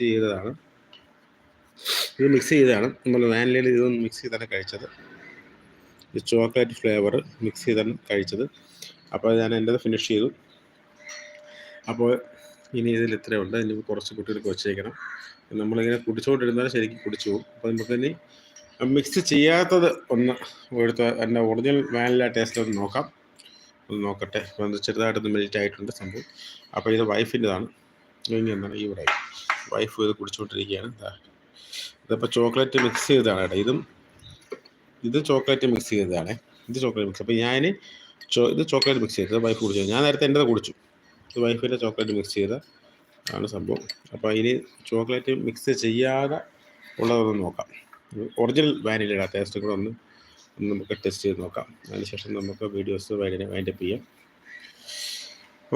ചെയ്തതാണ്. ഇത് മിക്സ് ചെയ്തതാണ്. നമ്മൾ വാനിലയിൽ ഇതൊന്ന് മിക്സ് ചെയ്താണ് കഴിച്ചത്. ഈ ചോക്ലേറ്റ് ഫ്ലേവർ മിക്സ് ചെയ്താണ് കഴിച്ചത്. അപ്പോൾ ഞാൻ എന്റെത് ഫിനിഷ് ചെയ്തു. അപ്പോൾ ഇനി ഇതിൽ ഇത്രയേ ഉണ്ട് ഇനി കുറച്ച് കുട്ടികൾക്ക് വെച്ചേക്കണം. നമ്മളിങ്ങനെ കുടിച്ചുകൊണ്ടിരുന്നാൽ ശരിക്കും കുടിച്ചു പോകും. അപ്പോൾ നമുക്ക് ഇനി മിക്സ് ചെയ്യാത്തത് ഒന്ന് എടുത്ത് എന്റെ ഒറിജിനൽ വാനില ടേസ്റ്റ് ഒന്ന് നോക്കാം. ഒന്ന് നോക്കട്ടെ. ചെറുതായിട്ടൊന്ന് മെൽറ്റ് ആയിട്ടുണ്ട് സംഭവം. അപ്പോൾ ഇത് വൈഫിന്റെതാണ് ഇനി എന്താണ്? ഈ ഇവിടെ വൈഫ് ഇത് കുടിച്ചുകൊണ്ടിരിക്കുകയാണ്. ഇതിപ്പോൾ ചോക്ലേറ്റ് മിക്സ് ചെയ്തതാണ് ഇതും ഇത് ചോക്ലേറ്റ് മിക്സ് ചെയ്തതാണ്. ഇത് ചോക്ലേറ്റ് മിക്സ് അപ്പോൾ ഞാൻ ചോ ഇത് ചോക്ലേറ്റ് മിക്സ് ചെയ്തത് വൈഫ് കുടിച്ചു. ഞാൻ നേരത്തെ എന്റെത് കുടിച്ചു. ഇത് വൈഫിന്റെ ചോക്ലേറ്റ് മിക്സ് ചെയ്ത ആണ് സംഭവം. അപ്പോൾ ഇനി ചോക്ലേറ്റ് മിക്സ് ചെയ്യാതെ ഉള്ളതൊന്ന് നോക്കാം. ഒറിജിനൽ വാനിലയുടെ ടേസ്റ്റ് കൂടെ ഒന്ന് നമുക്ക് ടെസ്റ്റ് ചെയ്ത് നോക്കാം. അതിനുശേഷം നമുക്ക് വീഡിയോസ് വൈൻഡ് വൈൻഡപ്പ് ചെയ്യാം.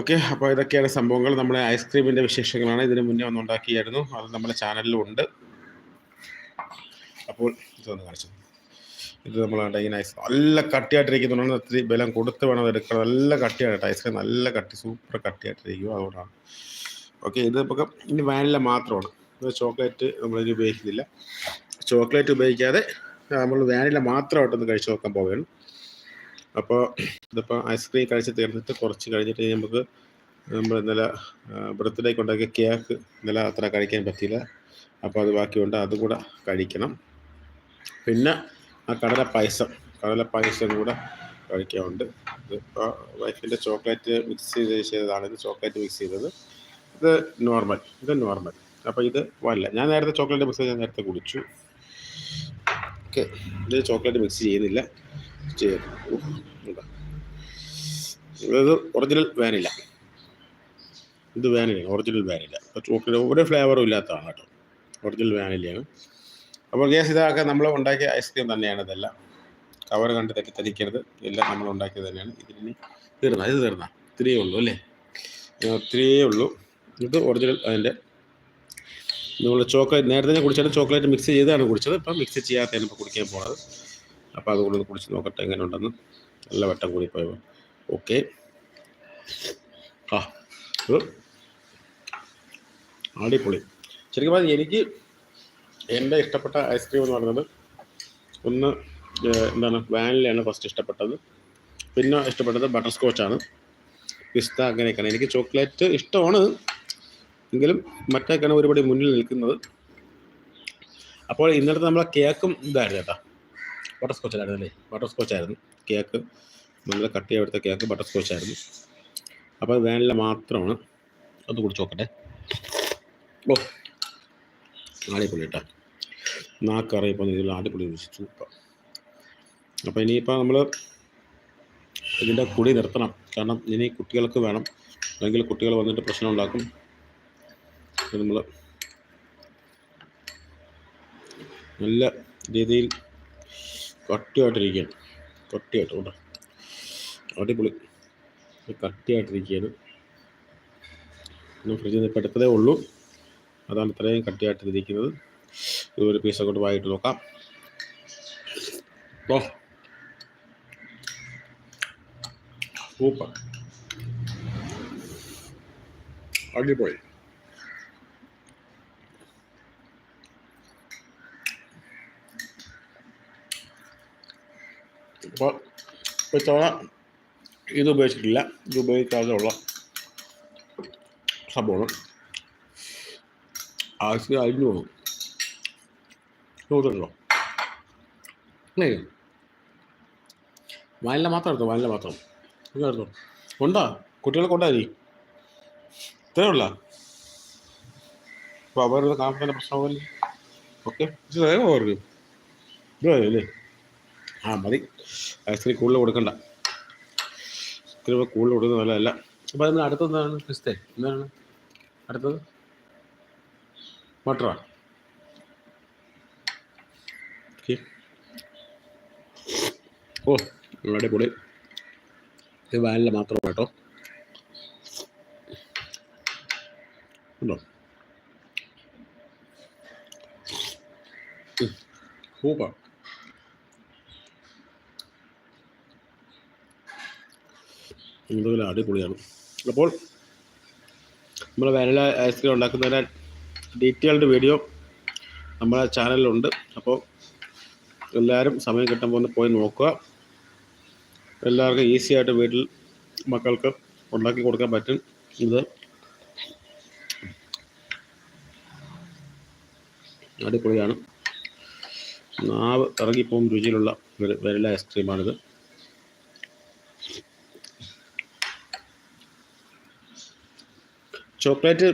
ഓക്കെ അപ്പോൾ ഇതൊക്കെയാണ് സംഭവങ്ങൾ. നമ്മുടെ ഐസ്ക്രീമിന്റെ വിശേഷങ്ങളാണ് ഇതിന് മുന്നേ ഒന്ന് ഉണ്ടാക്കിയായിരുന്നു. അത് നമ്മുടെ ചാനലിലും ഉണ്ട്. അപ്പോൾ ഇതൊന്ന് കാണിച്ചു ഇത് നമ്മൾ ഇങ്ങനെ ഐസ് നല്ല കട്ടിയായിട്ടിരിക്കുന്നുണ്ട് ഒത്തിരി ബലം കൊടുത്ത് വേണം എടുക്കണം. നല്ല കട്ടിയാണ് കേട്ടോ ഐസ്ക്രീം നല്ല കട്ടി സൂപ്പർ കട്ടിയായിട്ടിരിക്കും അതുകൊണ്ടാണ്. ഓക്കെ ഇത് നമുക്ക് ഇനി വാനില മാത്രമാണ്. ചോക്ലേറ്റ് നമ്മളിനി ഉപയോഗിക്കുന്നില്ല. ചോക്ലേറ്റ് ഉപയോഗിക്കാതെ നമ്മൾ വാനില മാത്രമായിട്ടൊന്ന് കഴിച്ചു നോക്കാൻ പോവുകയാണ്. അപ്പോൾ ഇതിപ്പോൾ ഐസ്ക്രീം കഴിച്ച് തീർന്നിട്ട് കുറച്ച് കഴിഞ്ഞിട്ട് നമുക്ക് നമ്മൾ ഇന്നലെ ബർത്ത്ഡേക്ക് ഉണ്ടാക്കിയ കേക്ക് ഇന്നലെ അത്ര കഴിക്കാൻ പറ്റിയില്ല. അപ്പോൾ അത് ബാക്കിയുണ്ട് അതും കൂടെ കഴിക്കണം. പിന്നെ ആ കടല പായസം കടല പായസം കൂടെ കഴിക്കാറുണ്ട് ഇതിപ്പോൾ വൈഫിന്റെ ചോക്ലേറ്റ് മിക്സ് ചെയ്ത് ചെയ്തതാണ് ഇത് ചോക്ലേറ്റ് മിക്സ് ചെയ്തത്. ഇത് നോർമൽ ഇത് നോർമൽ അപ്പോൾ ഇത് വല്ല ഞാൻ നേരത്തെ ചോക്ലേറ്റ് മിക്സ് ഞാൻ നേരത്തെ കുടിച്ചു. ഓക്കെ ഇത് ചോക്ലേറ്റ് മിക്സ് ചെയ്യുന്നില്ല. ഇതാ. ഒറിജിനൽ വാനില ഇത് വാനില ഒറിജിനൽ വാനില ചോക്ലേറ്റ് ഒരു ഫ്ലേവറും ഇല്ലാത്തതാണ് കേട്ടോ. ഒറിജിനൽ വാനിലയാണ് അപ്പോൾ ഗ്യാസ് ഇതൊക്കെ നമ്മൾ ഉണ്ടാക്കിയ ഐസ്ക്രീം തന്നെയാണ് ഇതെല്ലാം. കവർ കണ്ട് തെറ്റി തരിക്കരുത് എല്ലാം നമ്മൾ ഉണ്ടാക്കിയത് തന്നെയാണ്. ഇതിന് തീർന്ന? ഇത് തീർന്ന? ഇത്രയേ ഉള്ളൂ അല്ലേ? ഇത്രയേ ഉള്ളൂ. ഇത് ഒറിജിനൽ അതിന്റെ നമ്മൾ ചോക്ലേറ്റ് നേരത്തെ ഞാൻ കുടിച്ചാൽ ചോക്ലേറ്റ് മിക്സ് ചെയ്താണ് കുടിച്ചത്. ഇപ്പം മിക്സ് ചെയ്യാത്തതിന് കുടിക്കാൻ പോണത്. അപ്പോൾ അതുകൊണ്ട് കുടിച്ച് നോക്കട്ടെ എങ്ങനെ ഉണ്ടെന്ന് നല്ല വട്ടം കൂടി പോയവ ഓക്കെ. ആ അടിപൊളി. ശരിക്കും പറഞ്ഞാൽ എനിക്ക് എന്റെ ഇഷ്ടപ്പെട്ട ഐസ്ക്രീം എന്ന് പറയുന്നത് ഒന്ന് എന്താണ് വാനിലയാണ് ഫസ്റ്റ് ഇഷ്ടപ്പെട്ടത്. പിന്നെ ഇഷ്ടപ്പെട്ടത് ബട്ടർ സ്കോച്ചാണ് പിസ്ത അങ്ങനെയൊക്കെയാണ്. എനിക്ക് ചോക്ലേറ്റ് ഇഷ്ടമാണ്. എങ്കിലും മറ്റേക്കാണ് ഒരുപടി മുന്നിൽ നിൽക്കുന്നത്. അപ്പോൾ ഇന്നലത്തെ നമ്മളെ കേക്കും ഇതായിരുന്നു കേട്ടോ. ബട്ടർ സ്കോച്ച് ആയിരുന്നു അല്ലേ ബട്ടർ സ്കോച്ച് ആയിരുന്നു. കേക്ക് നമ്മൾ കട്ട് ചെയ്തെടുത്ത കേക്ക് ബട്ടർ സ്കോച്ച് ആയിരുന്നു. അപ്പോൾ വാനില മാത്രമാണ്. അത് കുടിച്ച് നോക്കട്ടെ. ഓ അടിപൊളി കേട്ടോ. നാക്കറിയപ്പോൾ ഇതിൽ അടിപൊളി സൂപ്പർ. അപ്പോൾ ഇനിയിപ്പോൾ നമ്മൾ ഇതിന്റെ കുടി നിർത്തണം. കാരണം ഇനി കുട്ടികൾക്ക് വേണം. അല്ലെങ്കിൽ കുട്ടികൾ വന്നിട്ട് പ്രശ്നം ഉണ്ടാക്കും. നമ്മൾ നല്ല രീതിയിൽ കട്ടിയായിട്ടിരിക്കുകയാണ്. കട്ടിയായിട്ട് കൊണ്ട? അടിപൊളി. കട്ടിയായിട്ടിരിക്കുകയാണ്. ഫ്രിഡ്ജിൽ നിന്ന് ഇപ്പോൾ എടുത്തതേ ഉള്ളൂ. അതാണ് ഇത്രയും കട്ടിയായിട്ടിരിക്കുന്നത്. ഇത് ഒരു പീസ് കൊണ്ട് വായിട്ട് നോക്കാം. Oh super. അടിപൊളി. അപ്പോൾ ഇത്തവണ ഇത് ഉപയോഗിച്ചിട്ടില്ല. ഇത് ഉപയോഗിക്കാതെ ഉള്ള സംഭവമാണ്. ആവശ്യം അഴിഞ്ഞു പോകും അല്ലേ വാനില മാത്രം എടുത്തോ? വാനില മാത്രം. എടുത്തോ. ഉണ്ടോ കുട്ടികളെ കൊണ്ടാ നീ ഇത്രേ ഉള്ള? അപ്പോൾ അവരുടെ കാണാൻ പ്രശ്നമല്ല ഓക്കെ. ഇത് വേഗം അവർക്ക് ഇത് അല്ലേ ആ മതി. ഐസ്ക്രീം കൂടുതൽ കൊടുക്കണ്ട. ഐസ്ക്രീം കൂടുതൽ കൊടുക്കുന്നത് നല്ലതല്ല. അപ്പോൾ അതിന് അടുത്തത് എന്താണ്? ക്രിസ്തെ എന്താണ്? അടുത്തത്? മട്ടറാ ഓ പൊളി ഇത് വാനില മാത്രം കേട്ടോ. ഉണ്ടോ? സൂപ്പർ എന്തെങ്കിലും അടിപൊളിയാണ്. അപ്പോൾ നമ്മൾ വാനില ഐസ്ക്രീം ഉണ്ടാക്കുന്നതിന്റെ ഡീറ്റെയിൽഡ് വീഡിയോ നമ്മളെ ചാനലിലുണ്ട് അപ്പോൾ എല്ലാവരും സമയം കിട്ടുമ്പോൾ ഒന്ന് പോയി നോക്കുക. എല്ലാവർക്കും ഈസി ആയിട്ട് വീട്ടിൽ മക്കൾക്ക് ഉണ്ടാക്കി കൊടുക്കാൻ പറ്റും. ഇത് അടിപൊളിയാണ്. നാവ് ഇറങ്ങിപ്പോകും രുചിയിലുള്ള വെരല ഐസ്ക്രീമാണിത് ചോക്ലേറ്റ്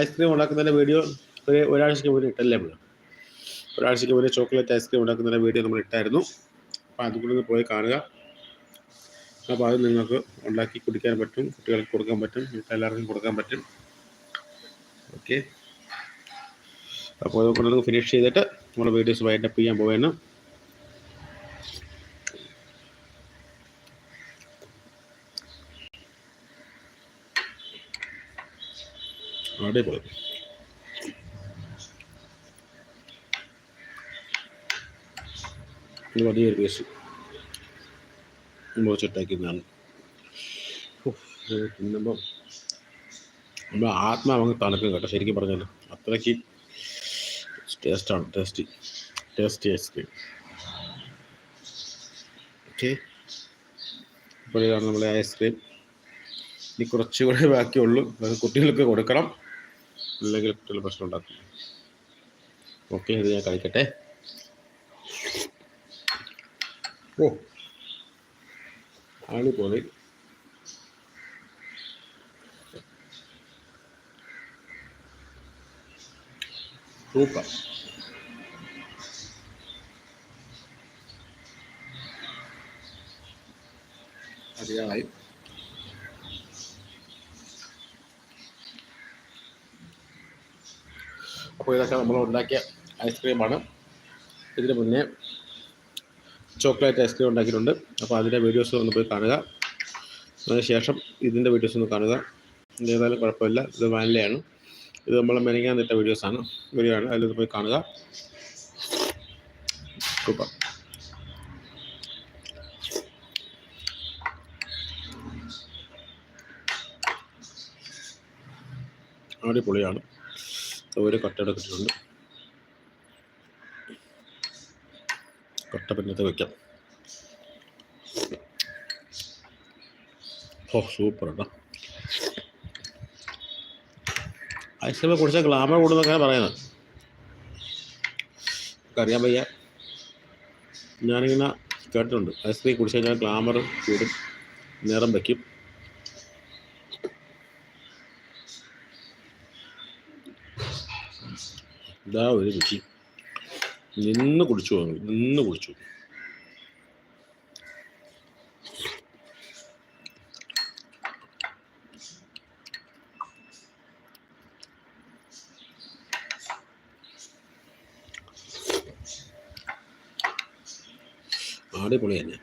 ഐസ്ക്രീം ഉണ്ടാക്കുന്നതിന്റെ വീഡിയോ ഒരു ഒരാഴ്ചയ്ക്ക് മുന്നേ ഇട്ടല്ലേ നമ്മൾ ഒരാഴ്ചയ്ക്ക് മുന്നേ ചോക്ലേറ്റ് ഐസ്ക്രീം ഉണ്ടാക്കുന്നതിന്റെ വീഡിയോ നമ്മൾ ഇട്ടായിരുന്നു. അപ്പോൾ അതുകൊണ്ട് പോയി കാണുക. അപ്പോൾ അത് നിങ്ങൾക്ക് ഉണ്ടാക്കി കുടിക്കാൻ പറ്റും കുട്ടികൾക്ക് കൊടുക്കാൻ പറ്റും എല്ലാവർക്കും കൊടുക്കാൻ പറ്റും. ഓക്കെ. അപ്പോൾ അതുകൊണ്ട് ഫിനിഷ് ചെയ്തിട്ട് നമ്മൾ വീഡിയോസ് വൈൻഡപ്പ് ചെയ്യാൻ പോവുകയാണ്. അടിപൊളി ഇത് വലിയൊരു കേസ് മുറിച്ചിട്ടേക്കുന്നതാണ് തിന്നുമ്പം നമ്മൾ ആത്മാവങ്ങ് തണുക്കും കേട്ടോ ശരിക്കും പറഞ്ഞാൽ അത്രയ്ക്ക് ടേസ്റ്റാണ് ടേസ്റ്റി ടേസ്റ്റി ഐസ്ക്രീം ഓക്കെ ഇതാണ് നമ്മളെ ഐസ്ക്രീം ഇനി കുറച്ചുകൂടെ ബാക്കിയുള്ളൂ. കുട്ടികൾക്ക് കൊടുക്കണം. അല്ലെങ്കിൽ കുട്ടികൾ പ്രശ്നം ഉണ്ടാക്കും. ഓക്കെ ഇത് ഞാൻ കഴിക്കട്ടെ ഓ അടിപൊളി സൂപ്പർ. അധികമായി അപ്പോൾ ഇതൊക്കെ നമ്മൾ ഉണ്ടാക്കിയ ഐസ്ക്രീമാണ് ഇതിന് മുന്നേ ചോക്ലേറ്റ് ഐസ്ക്രീം ഉണ്ടാക്കിയിട്ടുണ്ട്. അപ്പോൾ അതിന്റെ വീഡിയോസ് ഒന്ന് പോയി കാണുക. അതിനുശേഷം ഇതിന്റെ വീഡിയോസ് ഒന്ന് കാണുക. ഏതായാലും കുഴപ്പമില്ല. ഇത് വാനിലയാണ് ഇത് നമ്മൾ മെനങ്ങാൻ നിട്ട വീഡിയോസാണ് വീഡിയോ ആണ്. അതിലൊന്ന് പോയി കാണുക. സൂപ്പർ അടിപൊളിയാണ്. ഒരു കട്ടയുടെ കിട്ടിയിട്ടുണ്ട് കട്ട പിന്നത്തെ വയ്ക്കാം ഓ സൂപ്പർ കേട്ടോ ഐസ്ക്രീം കുടിച്ചാൽ ഗ്ലാമർ കൂടുന്നൊക്കെയാണ് പറയുന്നത്. അറിയാൻ വയ്യ. ഞാനിങ്ങനെ കേട്ടിട്ടുണ്ട്. ഐസ്ക്രീം കുടിച്ചു കഴിഞ്ഞാൽ ഗ്ലാമർ കൂടും. നിറം വയ്ക്കും ഇതാ ഒരു രുചി നിന്ന് കുടിച്ചു പോകുന്നു നിന്ന് കുടിച്ചു അടിപൊളി തന്നെ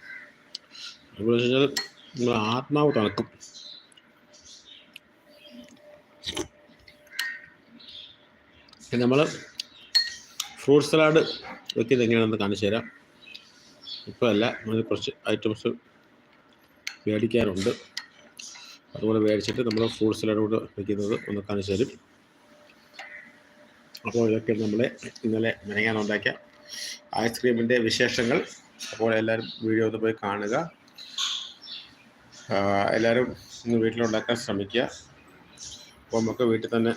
അടിപൊളി വെച്ച് കഴിഞ്ഞാൽ നമ്മൾ ആത്മാവ് തണുക്കും. നമ്മൾ ഫ്രൂട്ട് സലാഡ് വെക്കുന്നത് എങ്ങനെയാണെന്ന് കാണിച്ചു തരാം. ഇപ്പോൾ അല്ല നമ്മൾ കുറച്ച് ഐറ്റംസ് മേടിക്കാറുണ്ട്. അതുപോലെ മേടിച്ചിട്ട് നമ്മൾ ഫ്രൂട്ട് സലാഡ് കൊണ്ട് വെക്കുന്നത് ഒന്ന് കാണിച്ചു തരും. അപ്പോൾ ഇതൊക്കെ നമ്മൾ ഇന്നലെ മെനങ്ങാൻ ഉണ്ടാക്കിയ ഐസ്ക്രീമിന്റെ വിശേഷങ്ങൾ. അപ്പോൾ എല്ലാവരും വീഡിയോ ഒന്ന് പോയി കാണുക. എല്ലാവരും ഇന്ന് വീട്ടിലുണ്ടാക്കാൻ ശ്രമിക്കുക. അപ്പോൾ നമുക്ക് വീട്ടിൽ തന്നെ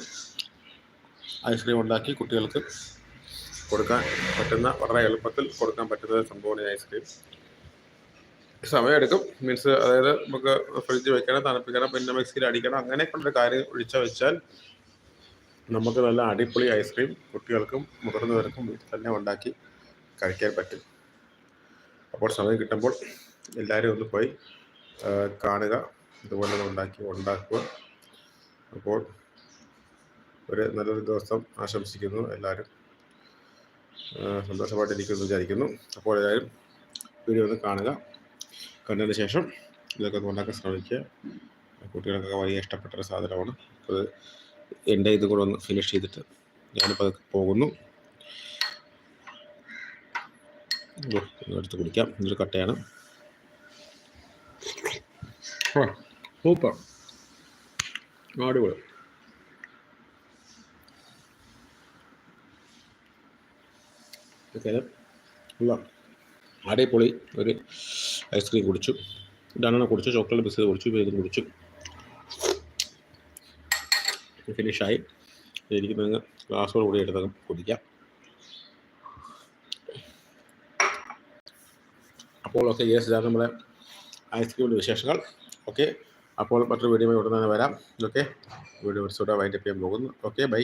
ഐസ്ക്രീം ഉണ്ടാക്കി കുട്ടികൾക്ക് കൊടുക്കാൻ പറ്റുന്ന വളരെ എളുപ്പത്തിൽ കൊടുക്കാൻ പറ്റുന്ന സംഭവമാണ് ഈ ഐസ്ക്രീം. സമയമെടുക്കും. മീൻസ് അതായത് നമുക്ക് ഫ്രിഡ്ജ് വെക്കണം തണുപ്പിക്കണം പിന്നെ മിക്സിയിൽ അടിക്കണം അങ്ങനെയൊക്കെയുള്ള കാര്യം ഒഴിച്ച വെച്ചാൽ നമുക്ക് നല്ല അടിപൊളി ഐസ്ക്രീം കുട്ടികൾക്കും മുതിർന്നവർക്കും വീട്ടിൽ തന്നെ ഉണ്ടാക്കി കഴിക്കാൻ പറ്റും. അപ്പോൾ സമയം കിട്ടുമ്പോൾ എല്ലാവരും ഒന്ന് പോയി കാണുക. ഇതുപോലെ ഉണ്ടാക്കി ഉണ്ടാക്കുക. അപ്പോൾ ഒരു നല്ലൊരു ദിവസം ആശംസിക്കുന്നു എല്ലാവരും. സന്തോഷമായിട്ടിരിക്കുമെന്ന് വിചാരിക്കുന്നു. അപ്പോൾ എല്ലാവരും വീഡിയോ ഒന്ന് കാണുക. കണ്ടതിന് ശേഷം ഇതൊക്കെ ഉണ്ടാക്കാൻ ശ്രമിക്കുക. കുട്ടികൾക്കൊക്കെ വലിയ ഇഷ്ടപ്പെട്ട ഒരു സാധനമാണ്. അത് എന്റെ ഇത് കൂടെ ഒന്ന് ഫിനിഷ് ചെയ്തിട്ട് ഞാനിപ്പോൾ അതൊക്കെ പോകുന്നു. എടുത്ത് കുടിക്കാം ഇതൊരു കട്ടയാണ്. സൂപ്പർ. അടിപൊളി. ഓക്കെ. ഉള്ള അടിപൊളി ഒരു ഐസ്ക്രീം കുടിച്ചു. രണ്ടെണ്ണം കുടിച്ചു ചോക്ലേറ്റ് ബിസ്കറ്റ് കുടിച്ചു ഇതും കുടിച്ചു. ഫിനിഷായി. എനിക്ക് നിങ്ങൾ ഗ്ലാസ്സോട് കൂടി എടുത്ത് കുടിക്കാം അപ്പോൾ ഓക്കെ യെസ് ഇതാണ് നമ്മുടെ ഐസ്ക്രീമിന്റെ വിശേഷങ്ങൾ. ഓക്കെ അപ്പോൾ മറ്റൊരു വീഡിയോ ഉടനെ തന്നെ വരാം. ഓക്കെ വീഡിയോ ഒരു വൈൻഡപ്പ് ചെയ്യാൻ പോകുന്നു. Okay bye.